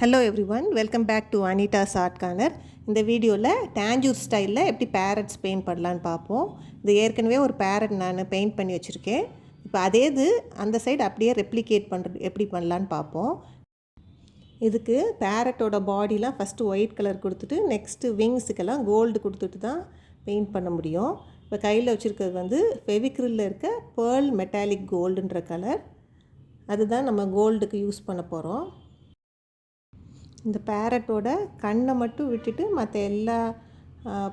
Hello everyone welcome back to Anitha's art corner இந்த வீடியோவில் டேஞ்சூர் ஸ்டைலில் எப்படி பேரட்ஸ் பெயிண்ட் பண்ணலான்னு பார்ப்போம். இது ஏற்கனவே ஒரு பேரட் நான் பெயிண்ட் பண்ணி வச்சுருக்கேன். இப்போ அதே இது அந்த சைடு அப்படியே ரெப்ளிகேட் பண்ணுறது எப்படி பண்ணலான்னு பார்ப்போம். இதுக்கு பேரட்டோட பாடிலாம் ஃபஸ்ட்டு ஒயிட் கலர் கொடுத்துட்டு நெக்ஸ்ட்டு விங்ஸுக்கெல்லாம் கோல்டு கொடுத்துட்டு தான் பெயிண்ட் பண்ண முடியும். இப்போ கையில் வச்சுருக்கிறது வந்து ஃபெவிக்ரில்ல இருக்க பேர்ல் மெட்டாலிக் கோல்டுன்ற கலர் அதுதான் நம்ம கோல்டுக்கு யூஸ் பண்ண போகிறோம் இந்த பேரட்டோட கண்ணை மட்டும் விட்டுட்டு மற்ற எல்லா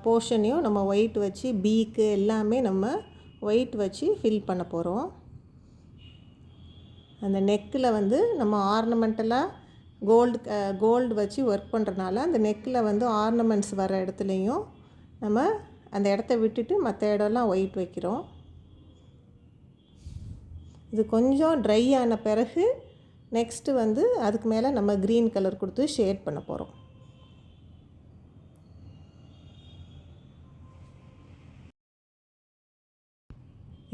போர்ஷனையும் நம்ம ஒயிட் வச்சு பீக்கு எல்லாமே நம்ம ஒயிட் வச்சு ஃபில் பண்ண போகிறோம் அந்த நெக்கில் வந்து நம்ம ஆர்னமெண்டலாக கோல்டு கோல்டு வச்சு ஒர்க் பண்ணுறனால அந்த நெக்கில் வந்து ஆர்னமெண்ட்ஸ் வர இடத்துலையும் நம்ம அந்த இடத்த விட்டுட்டு மற்ற இடம்லாம் ஒயிட் வைக்கிறோம். இது கொஞ்சம் ட்ரை ஆன பிறகு நெக்ஸ்ட்டு வந்து அதுக்கு மேலே நம்ம க்ரீன் கலர் கொடுத்து ஷேட் பண்ண போகிறோம்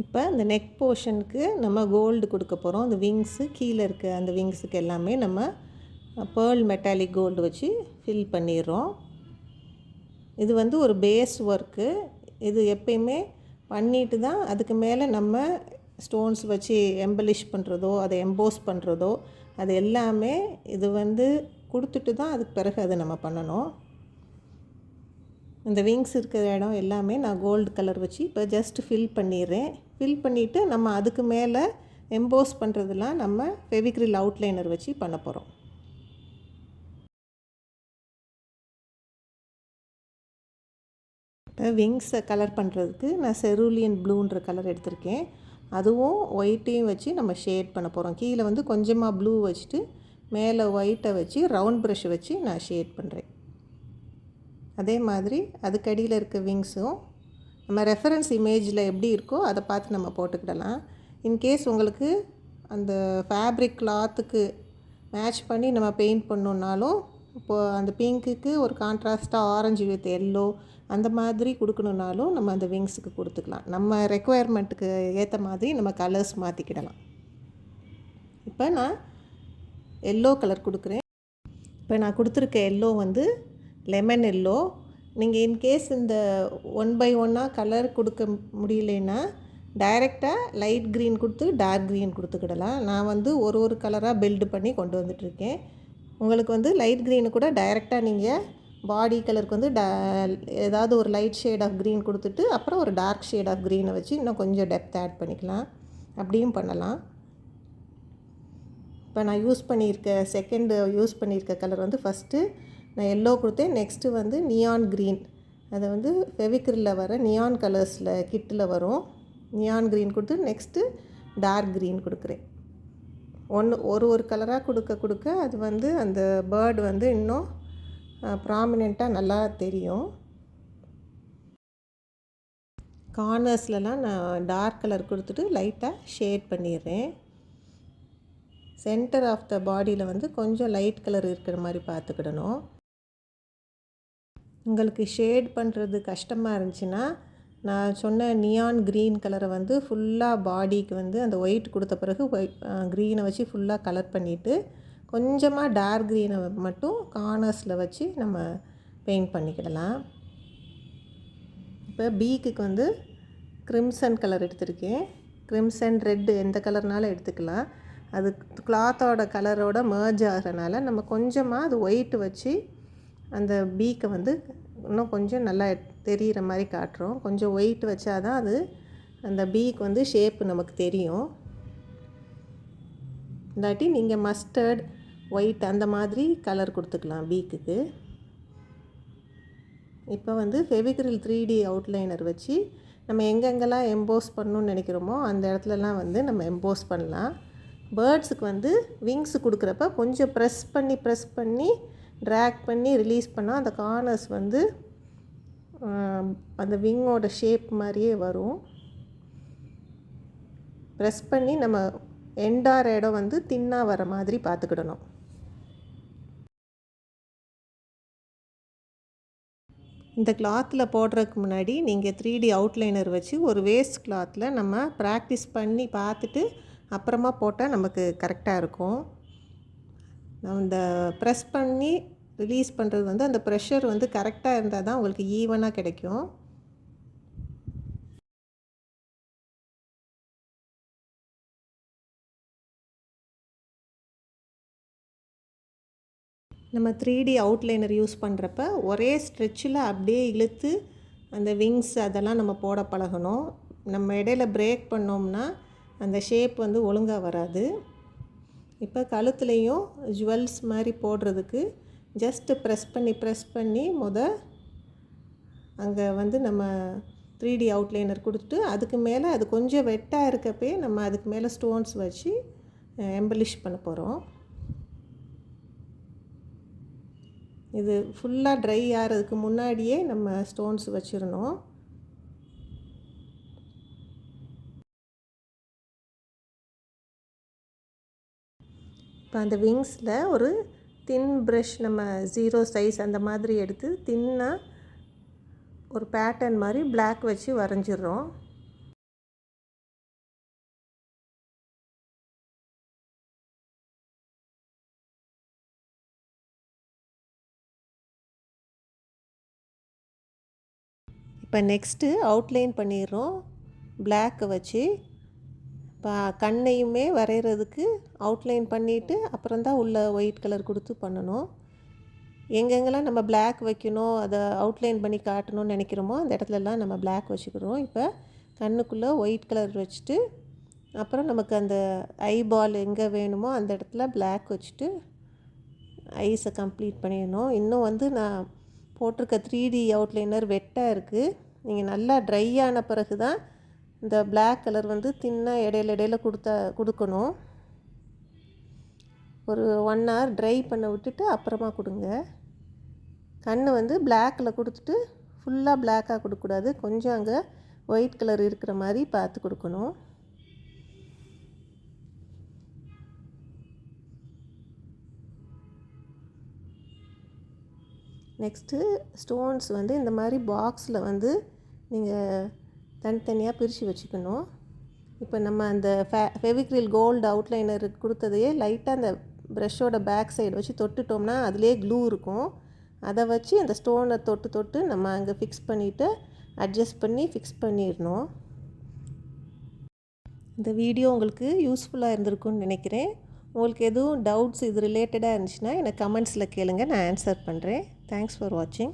இப்போ இந்த நெக் போர்ஷனுக்கு நம்ம கோல்டு கொடுக்க போகிறோம் அந்த விங்ஸு கீழே இருக்க அந்த விங்ஸுக்கு எல்லாமே நம்ம பேர்ல் மெட்டாலிக் கோல்டு வச்சு ஃபில் பண்ணிடுறோம். இது வந்து ஒரு பேஸ் ஒர்க்கு இது எப்பயுமே பண்ணிட்டு தான் அதுக்கு மேலே நம்ம ஸ்டோன்ஸ் வச்சு எம்பலிஷ் பண்ணுறதோ அதை எம்போஸ் பண்ணுறதோ அது எல்லாமே இது வந்து கொடுத்துட்டு தான் அதுக்கு பிறகு அதை நம்ம பண்ணணும். இந்த விங்ஸ் இருக்கிற இடம் எல்லாமே நான் கோல்டு கலர் வச்சு இப்போ ஜஸ்ட் ஃபில் பண்ணிடுறேன். ஃபில் பண்ணிவிட்டு நம்ம அதுக்கு மேலே எம்போஸ் பண்ணுறதுலாம் நம்ம ஃபெவிக்ரில் அவுட்லைனர் வச்சு பண்ண போகிறோம் இப்போ விங்ஸை கலர் பண்ணுறதுக்கு நான் செரூலியன் ப்ளூன்ற கலர் எடுத்திருக்கேன். அதுவும் ஒயிட்டையும் வச்சு நம்ம ஷேட் பண்ண போகிறோம் கீழே வந்து கொஞ்சமாக ப்ளூ வச்சுட்டு மேலே ஒயிட்டை வச்சு ரவுண்ட் ப்ரஷ் வச்சு நான் ஷேட் பண்ணுறேன் அதே மாதிரி அதுக்கடியில் இருக்க விங்ஸும் நம்ம ரெஃபரன்ஸ் இமேஜில் எப்படி இருக்கோ அதை பார்த்து நம்ம போட்டுக்கிடலாம். இன்கேஸ் உங்களுக்கு அந்த ஃபேப்ரிக் கிளாத்துக்கு மேட்ச் பண்ணி நம்ம பெயிண்ட் பண்ணோன்னாலும் இப்போது அந்த பிங்க்குக்கு ஒரு கான்ட்ராஸ்ட்டாக ஆரஞ்சு வித் எல்லோ அந்த மாதிரி கொடுக்கணுன்னாலும் நம்ம அந்த விங்ஸுக்கு கொடுத்துக்கலாம். நம்ம ரெக்குவயர்மெண்ட்டுக்கு ஏற்ற மாதிரி நம்ம கலர்ஸ் மாற்றிக்கிடலாம் இப்போ நான் எல்லோ கலர் கொடுக்குறேன். இப்போ நான் கொடுத்துருக்க எல்லோ வந்து லெமன் எல்லோ நீங்கள் இன்கேஸ் இந்த ஒன் பை ஒன்னாக கலர் கொடுக்க முடியலன்னா டைரெக்டாக லைட் க்ரீன் கொடுத்து டார்க் க்ரீன் கொடுத்துக்கிடலாம். நான் வந்து ஒரு ஒரு கலராக பில்டு பண்ணி கொண்டு வந்துட்டுருக்கேன். உங்களுக்கு வந்து லைட் க்ரீனு கூட டைரெக்டாக நீங்கள் பாடி கலருக்கு வந்து ட ஏதாவது ஒரு லைட் ஷேட் ஆஃப் க்ரீன் கொடுத்துட்டு அப்புறம் ஒரு டார்க் ஷேட் ஆஃப் க்ரீனை வச்சு இன்னும் கொஞ்சம் டெப்த் ஆட் பண்ணிக்கலாம். அப்படியும் பண்ணலாம். இப்போ நான் யூஸ் பண்ணியிருக்க செகண்டு யூஸ் பண்ணியிருக்க கலர் வந்து ஃபஸ்ட்டு நான் எல்லோ கொடுத்தேன் நெக்ஸ்ட்டு வந்து நியான் க்ரீன் அதை வந்து ஃபெவிக்ரில் வர நியான் கலர்ஸில் கிட்டில் வரும். நியான் க்ரீன் கொடுத்து நெக்ஸ்ட்டு டார்க் க்ரீன் கொடுக்குறேன். ஒன்று ஒரு ஒரு கலராக கொடுக்க கொடுக்க அது வந்து அந்த பேர்டு வந்து இன்னும் ப்ராமினெண்ட்டாக நல்லா தெரியும். கார்னர்ஸ்லலாம் நான் டார்க் கலர் கொடுத்துட்டு லைட்டாக ஷேட் பண்ணிடுறேன் சென்டர் ஆஃப் த பாடியில் வந்து கொஞ்சம் லைட் கலர் இருக்கிற மாதிரி பார்த்துக்கிடணும் உங்களுக்கு ஷேட் பண்ணுறது கஷ்டமாக இருந்துச்சுன்னா நான் சொன்ன நியான் க்ரீன் கலரை வந்து ஃபுல்லாக பாடிக்கு வந்து அந்த ஒயிட் கொடுத்த பிறகு ஒயிட் க்ரீனை வச்சு ஃபுல்லாக கலர் பண்ணிவிட்டு கொஞ்சமாக டார்க் க்ரீனை மட்டும் கார்னர்ஸில் வச்சு நம்ம பெயிண்ட் பண்ணிக்கிடலாம். இப்போ பீக்குக்கு வந்து க்ரிம்சன் கலர் எடுத்திருக்கேன். க்ரிம்சன் ரெட்டு எந்த கலர்னாலும் எடுத்துக்கலாம். அது கிளாத்தோட கலரோட மேர்ஜ் ஆகிறனால நம்ம கொஞ்சமாக அது ஒயிட் வச்சு அந்த பீக்கை வந்து இன்னும் கொஞ்சம் நல்லா தெரிகிற மாதிரி காட்டுறோம். கொஞ்சம் ஒயிட் வச்சா தான் அது அந்த பீக் வந்து ஷேப்பு நமக்கு தெரியும். இல்லாட்டி நீங்கள் மஸ்டர்ட் ஒயிட் அந்த மாதிரி கலர் கொடுத்துக்கலாம் பீக்குக்கு இப்போ வந்து ஃபெவிக்ரில் த்ரீ டி அவுட்லைனர் வச்சு நம்ம எங்கெங்கெல்லாம் எம்போஸ் பண்ணணும்னு நினைக்கிறோமோ அந்த இடத்துலலாம் வந்து நம்ம எம்போஸ் பண்ணலாம். பேர்ட்ஸுக்கு வந்து விங்ஸ் கொடுக்குறப்ப கொஞ்சம் ப்ரெஸ் பண்ணி ப்ரெஸ் பண்ணி ட்ராக் பண்ணி ரிலீஸ் பண்ணால் அந்த கார்னர்ஸ் வந்து அந்த விங்கோட ஷேப் மாதிரியே வரும். ப்ரெஸ் பண்ணி நம்ம எண்டார் இடம் வந்து தின்னாக வர மாதிரி பார்த்துக்கிடணும். இந்த கிளாத்தில் போடுறதுக்கு முன்னாடி நீங்கள் த்ரீ டி அவுட்லைனர் வச்சு ஒரு வேஸ்ட் கிளாத்தில் நம்ம ப்ராக்டிஸ் பண்ணி பார்த்துட்டு அப்புறமா போட்டால் நமக்கு கரெக்டாக இருக்கும். அந்த இந்த ப்ரெஸ் பண்ணி ரிலீஸ் பண்ணுறது வந்து அந்த ப்ரெஷர் வந்து கரெக்டாக இருந்தால் தான் உங்களுக்கு ஈவனாக கிடைக்கும். நம்ம த்ரீ டி அவுட்லைனர் யூஸ் பண்ணுறப்ப ஒரே ஸ்ட்ரெச்சில் அப்படியே இழுத்து அந்த விங்ஸ் அதெல்லாம் நம்ம போட பழகணும். நம்ம இடையில பிரேக் பண்ணோம்னா அந்த ஷேப் வந்து ஒழுங்காக வராது. இப்போ கழுத்துலேயும் ஜுவல்ஸ் மாதிரி போடுறதுக்கு ஜஸ்ட்டு ப்ரெஸ் பண்ணி ப்ரெஸ் பண்ணி முத அங்கே வந்து நம்ம த்ரீ டி அவுட்லைனர் கொடுத்துட்டு அதுக்கு மேலே அது கொஞ்சம் வெட்டாக இருக்கப்பே நம்ம அதுக்கு மேலே ஸ்டோன்ஸ் வச்சு எம்பலிஷ் பண்ண போகிறோம் இது ஃபுல்லாக ட்ரை ஆகிறதுக்கு முன்னாடியே நம்ம ஸ்டோன்ஸ் வச்சிடணும். இப்போ அந்த விங்ஸில் ஒரு தின் ப்ரஷ் நம்ம ஜீரோ சைஸ் அந்த மாதிரி எடுத்து தின்னாக ஒரு பேட்டர்ன் மாதிரி பிளாக் வச்சு வரைஞ்சிடுறோம். இப்போ நெக்ஸ்ட்டு அவுட்லைன் பண்ணிடுறோம். பிளாக்கை வச்சு இப்போ கண்ணையுமே வரைகிறதுக்கு அவுட்லைன் பண்ணிவிட்டு அப்புறம்தான் உள்ளே ஒயிட் கலர் கொடுத்து பண்ணணும். எங்கெங்கெல்லாம் நம்ம பிளாக் வைக்கணும் அதை அவுட்லைன் பண்ணி காட்டணும்னு நினைக்கிறோமோ அந்த இடத்துலலாம் நம்ம பிளாக் வச்சுக்கிறோம் இப்போ கண்ணுக்குள்ளே ஒயிட் கலர் வச்சுட்டு அப்புறம் நமக்கு அந்த ஐ பால் எங்கே வேணுமோ அந்த இடத்துல பிளாக் வச்சுட்டு ஐஸை கம்ப்ளீட் பண்ணிடணும். இன்னும் வந்து நான் போட்டிருக்க த்ரீ டி அவுட்லைனர் வெட்டாக இருக்குது நீங்கள் நல்லா ட்ரை ஆன பிறகு தான் இந்த பிளாக் கலர் வந்து தின்னாக இடையில இடையில கொடுத்தா கொடுக்கணும். ஒரு ஒன் ஹவர் ட்ரை பண்ண விட்டுட்டு அப்புறமா கொடுங்க. கண் வந்து பிளாக்கில் கொடுத்துட்டு ஃபுல்லாக பிளாக்காக கொடுக்கக்கூடாது. கொஞ்சம் அங்கே ஒயிட் கலர் இருக்கிற மாதிரி பார்த்து கொடுக்கணும். நெக்ஸ்ட்டு ஸ்டோன்ஸ் வந்து இந்த மாதிரி பாக்ஸில் வந்து நீங்கள் தனித்தனியாக பிரித்து வச்சுக்கணும். இப்போ நம்ம அந்த ஃபே ஃபெவிக்ரில் கோல்டு அவுட்லைனர் கொடுத்ததையே லைட்டாக அந்த ப்ரஷ்ஷோட பேக் சைடு வச்சு தொட்டுட்டோம்னா அதிலே க்ளூ இருக்கும். அதை வச்சு அந்த ஸ்டோனை தொட்டு தொட்டு நம்ம அங்கே ஃபிக்ஸ் பண்ணிவிட்டு அட்ஜஸ்ட் பண்ணி ஃபிக்ஸ் பண்ணிடணும். இந்த வீடியோ உங்களுக்கு யூஸ்ஃபுல்லாக இருந்திருக்கும்னு நினைக்கிறேன். உங்களுக்கு எதுவும் டவுட்ஸ் இது ரிலேட்டடாக இருந்துச்சுன்னா எனக்கு கமெண்ட்ஸில் கேளுங்கள் நான் ஆன்சர் பண்ணுறேன் தேங்க்ஸ் ஃபார் வாட்சிங்